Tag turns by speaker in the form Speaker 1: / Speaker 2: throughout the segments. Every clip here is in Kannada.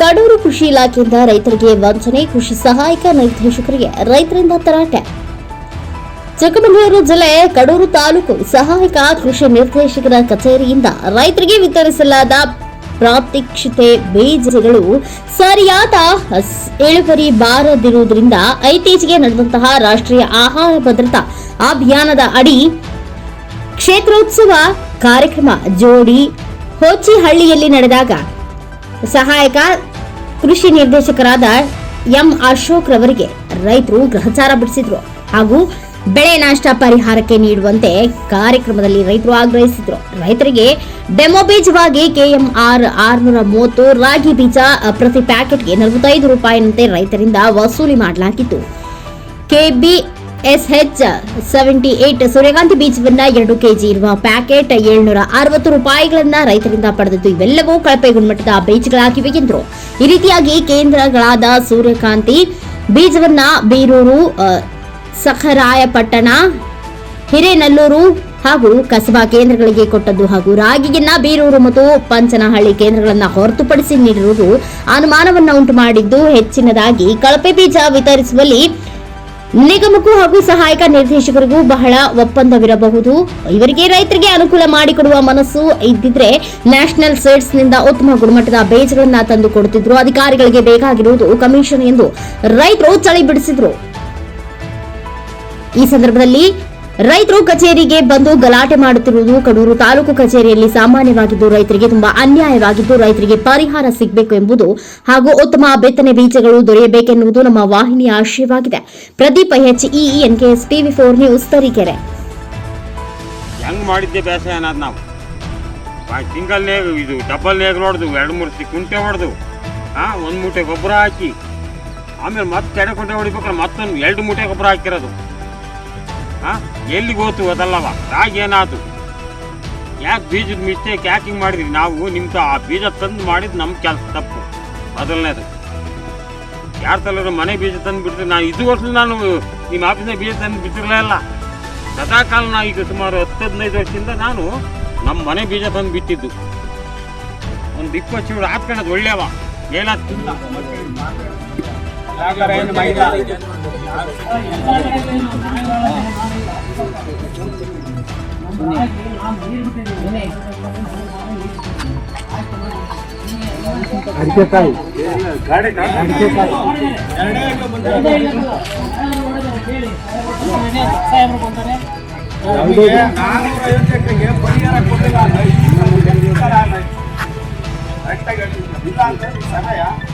Speaker 1: ಕಡೂರು ಕೃಷಿ ಇಲಾಖೆಯಿಂದ ರೈತರಿಗೆ ವಂಚನೆ, ಕೃಷಿ ಸಹಾಯಕ ನಿರ್ದೇಶಕರಿಗೆ ರೈತರಿಂದ ತರಾಟೆ. ಚಿಕ್ಕಮಗಳೂರು ಜಿಲ್ಲೆ ಕಡೂರು ತಾಲೂಕು ಸಹಾಯಕ ಕೃಷಿ ನಿರ್ದೇಶಕರ ಕಚೇರಿಯಿಂದ ರೈತರಿಗೆ ವಿತರಿಸಲಾದ ಪ್ರಾತ್ಯಕ್ಷಿತೆ ಬೀಜಗಳು ಸರಿಯಾದ ಇಳುವರಿ ಬಾರದಿರುವುದರಿಂದ ಇತ್ತೀಚೆಗೆ ನಡೆದಂತಹ ರಾಷ್ಟ್ರೀಯ ಆಹಾರ ಭದ್ರತಾ ಅಭಿಯಾನದ ಅಡಿ ಕ್ಷೇತ್ರೋತ್ಸವ ಕಾರ್ಯಕ್ರಮ ಜೋಡಿ ಹೋಚಿಹಳ್ಳಿಯಲ್ಲಿ ನಡೆದಾಗ ಸಹಾಯಕ, ಕೃಷಿ ನಿರ್ದೇಶಕರಾದ ಎಂ ಅಶೋಕ್ ರವರಿಗೆ ರೈತರು ಗ್ರಹಚಾರ ಬಿಡಿಸಿದ್ರು ಹಾಗೂ ಬೆಳೆ ನಷ್ಟ ಪರಿಹಾರಕ್ಕೆ ನೀಡುವಂತೆ ಕಾರ್ಯಕ್ರಮದಲ್ಲಿ ರೈತರು ಆಗ್ರಹಿಸಿದ್ರು. ರೈತರಿಗೆ ಡೆಮೋ ಬೀಜವಾಗಿ ಕೆಎಂಆರ್ ಆರ್ನೂರ ಮೂವತ್ತು ರಾಗಿ ಬೀಜ ಪ್ರತಿ ಪ್ಯಾಕೆಟ್ಗೆ ನಲವತ್ತೈದು ರೂಪಾಯಿನಂತೆ ರೈತರಿಂದ ವಸೂಲಿ ಮಾಡಲಾಗಿತ್ತು. ಕೆಬಿಎಸ್ಎಚ್ ಸೆವೆಂಟಿ ಏಟ್ ಸೂರ್ಯಕಾಂತಿ ಬೀಜವನ್ನ ಎರಡು ಕೆಜಿ ಇರುವ ಪ್ಯಾಕೆಟ್ ಏಳ್ನೂರ ಅರವತ್ತು ರೂಪಾಯಿಗಳನ್ನ ರೈತರಿಂದ ಪಡೆದಿದ್ದು, ಇವೆಲ್ಲವೂ ಕಳಪೆ ಗುಣಮಟ್ಟದ ಬೀಜಗಳಾಗಿವೆ ಎಂದರು. ಈ ರೀತಿಯಾಗಿ ಕೇಂದ್ರಗಳಾದ ಸೂರ್ಯಕಾಂತಿ ಬೀಜವನ್ನ ಬೀರೂರು ಸಖರಾಯಪಟ್ಟಣ, ಹಿರೇನಲ್ಲೂರು ಹಾಗೂ ಕಸಬಾ ಕೇಂದ್ರಗಳಿಗೆ ಕೊಟ್ಟದ್ದು ಹಾಗೂ ರಾಗಿಯನ್ನ ಬೀರೂರು ಮತ್ತು ಪಂಚನಹಳ್ಳಿ ಕೇಂದ್ರಗಳನ್ನ ಹೊರತುಪಡಿಸಿ ನೀಡಿರುವುದು ಅನುಮಾನವನ್ನು ಉಂಟು ಮಾಡಿದ್ದು ಹೆಚ್ಚಿನದಾಗಿ ಕಳಪೆ ಬೀಜ ವಿತರಿಸುವಲ್ಲಿ ನಿಗಮಕ್ಕೂ ಹಾಗೂ ಸಹಾಯಕ ನಿರ್ದೇಶಕರಿಗೂ ಬಹಳ ಒಪ್ಪಂದವಿರಬಹುದು. ಇವರಿಗೆ ರೈತರಿಗೆ ಅನುಕೂಲ ಮಾಡಿಕೊಡುವ ಮನಸ್ಸು ಇದ್ದಿದ್ರೆ ನ್ಯಾಷನಲ್ ಸೀಡ್ಸ್ನಿಂದ ಉತ್ತಮ ಗುಣಮಟ್ಟದ ಬೇಜಗಳನ್ನ ತಂದು ಕೊಡುತ್ತಿದ್ರು ಅಧಿಕಾರಿಗಳಿಗೆ ಬೇಕಾಗಿರುವುದು ಕಮಿಷನ್ ಎಂದು ರೈತರು ಚಳಿ ಬಿಡಿಸಿದ್ರು. ಈ ಸಂದರ್ಭದಲ್ಲಿ ರೈತರು ಕಚೇರಿಗೆ ಬಂದು ಗಲಾಟೆ ಮಾಡುತ್ತಿರುವುದು ಕಡೂರು ತಾಲೂಕು ಕಚೇರಿಯಲ್ಲಿ ಸಾಮಾನ್ಯವಾಗಿದ್ದು, ರೈತರಿಗೆ ತುಂಬಾ ಅನ್ಯಾಯವಾಗಿದ್ದು, ರೈತರಿಗೆ ಪರಿಹಾರ ಸಿಗಬೇಕು ಎಂಬುದು ಹಾಗೂ ಉತ್ತಮ ಬೆತ್ತನೆ ಬೀಜಗಳು ದೊರೆಯಬೇಕೆನ್ನುವುದು ನಮ್ಮ ವಾಹಿನಿಯ ಆಶಯವಾಗಿದೆ. Pradeep H NKS TV four news Tarikere.
Speaker 2: ಹೆಂಗ್ ಮಾಡಿದ್ದೆ ಬೇಸಾಯ ಅನ್ನೋದು ನಾವು. ಸಿಂಗಲ್ ನೇಗ್ ಇದು ಡಬಲ್ ನೇಗ್ ಹೊಡೆದು ಎರಡು ಮೂರು ಕುಂಟೆ ಹೊಡೆದು ಹಾಂ ಒಂದು ಮೂಟೆ ಗೊಬ್ಬರ ಹಾಕಿ, ಆಮೇಲೆ ಮತ್ತೆ ಎಡೆ ಕುಂಟೆ ಹೊಡಿಬೇಕಾದ್ರೆ ಮತ್ತೊಂದು ಎರಡು ಮೂಟೆ ಗೊಬ್ಬರ ಹಾಕಿರೋದು. ಹಾಂ ಎಲ್ಲಿಗೆ ಹೋತು ಅದಲ್ಲವ ರಾಗಿ ಏನಾಯ್ತು ಯಾಕೆ ಬೀಜದ ಮಿಸ್ಟೇಕ್ ಯಾಕೆ ಹಿಂಗೆ ಮಾಡಿದ್ರಿ ನಾವು? ನಿಮ್ದು ಆ ಬೀಜ ತಂದು ಮಾಡಿದ್ದು ನಮ್ಮ ಕೆಲಸ ತಪ್ಪು. ಮೊದಲನೇದು. ಯಾರ ತಲೆ ಮನೆ ಬೀಜ ತಂದು ಬಿಡ್ತೀವಿ ನಾನು ಇದು ವರ್ಷ ನಾನು ನಿಮ್ಮ ಆಫೀಸ್ನಾಗ ಬೀಜ ತಂದು ಬಿಟ್ಟಿರಲೇ ಇಲ್ಲ ಸದಾಕಾಲ ನಾ ಈಗ ಸುಮಾರು ಹತ್ತು ಹದಿನೈದು ವರ್ಷದಿಂದ ನಾನು ನಮ್ಮ ಮನೆ ಬೀಜ ತಂದು ಬಿಟ್ಟಿದ್ದು. ಒಂದು ಇಪ್ಪತ್ತು ಚೂರು ಹಾಕ್ಕೊಳ್ಳೋದು ಒಳ್ಳೆಯವ ಏನಾದ್ ತಿಂದ
Speaker 3: ಅಂತ ಹೇಳಿದ್ರು ನಮ್ಮ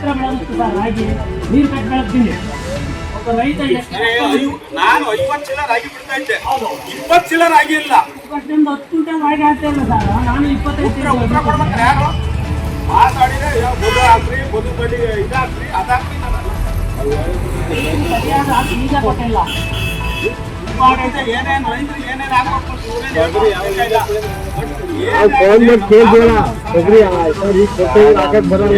Speaker 3: ಎತ್ರ ಸರ್ ರಾಗಿ ನೀರು ಕಟ್ಟಿ ಒಬ್ಬ ರೈತ
Speaker 4: ನಾನು ಐವತ್ತು ಚೀಲ ರಾಗಿ ಬಿಡ್ತಾ ಇದ್ದೆ. ಇಪ್ಪತ್ತು ಚೀಲ ರಾಗಿ ಇಲ್ಲ.
Speaker 3: ವರ್ಷದಿಂದ ಹತ್ತು ಕ್ವಿಂಟಲ್ ರಾಗಿ ಹಾಕ್ತಾ ಇಲ್ಲ ಸರ್. ನಾನು ಇಪ್ಪತ್ತೈದು
Speaker 4: ಉತ್ತರ ಕೊಡ್ಬೇಕಾರೆ ಯಾರು? ಮಾತಾಡಿದ್ರೆ ಬದು ಹಾಕ್ರಿ ಬದು ಬಡಿ ಇದಾಕ್ರಿ ಅದಾಕ್ರಿ
Speaker 3: ಸರಿಯಾದ ಬೀಜ ಕೊಟ್ಟಿಲ್ಲ.
Speaker 4: ಇಂಪಾರ್ಟೆಂಟ್ ಏನೇನು ರೈತರಿಗೆ ಏನೇನು ಹಾಕ್ಬೇಕು
Speaker 5: ಕೇಳ್ಬೇಡ ಕೊಬ್ಬರಿ ಸರ್ ಈ ಕೊಟ್ಟೆ ಹಾಕಕ್ ಬರಲ್ಲ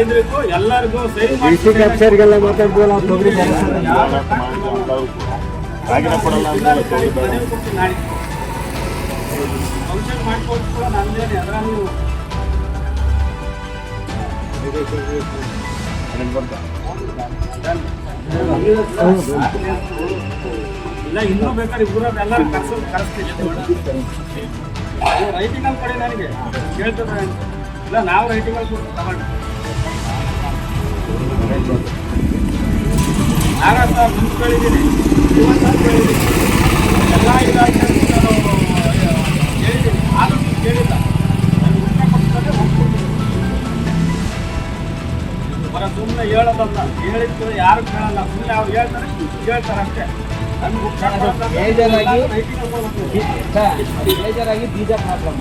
Speaker 5: ಇದು
Speaker 4: ಫಂಕ್ಷನ್ ಮಾಡ್ಕೊಟ್ಟು ನಂದೇನೆ ಅದ್ರ ನೀವು ಇಲ್ಲ, ಇನ್ನೂ ಬೇಕಾದ್ರೆ ಊರಲ್ಲಿ ಎಲ್ಲರೂ ಕರ್ಸೋ ಕರೆಸ್ತೀವಿ ರೈಟಿಂಗ್ ಅಲ್ಲಿ ಕೊಡಿ ನನಗೆ. ಕೇಳ್ತದೆ ಇಲ್ಲ, ನಾವು ರೈಟಿಂಗ್ ಅಲ್ಲಿ ಕೊಟ್ಟು ತಗೊಂಡು ಆಗ ಸರ್ ಜೀವನ್ ಕೇಳಿದ್ದೀನಿ. ಹೇಳೋದಲ್ಲ ಹೇಳಿದ್ದು ಯಾರು ಕೇಳಲ್ಲ ಸುಮ್ಮನೆ ಅವ್ರು ಹೇಳ್ತಾರೆ ಹೇಳ್ತಾರೆ ಅಷ್ಟೇ.
Speaker 6: ಬೇಜಾರಾಗಿ- ಬೇಜಾರಾಗಿ ಬೀಜ ಪ್ರಾಬ್ಲಮ್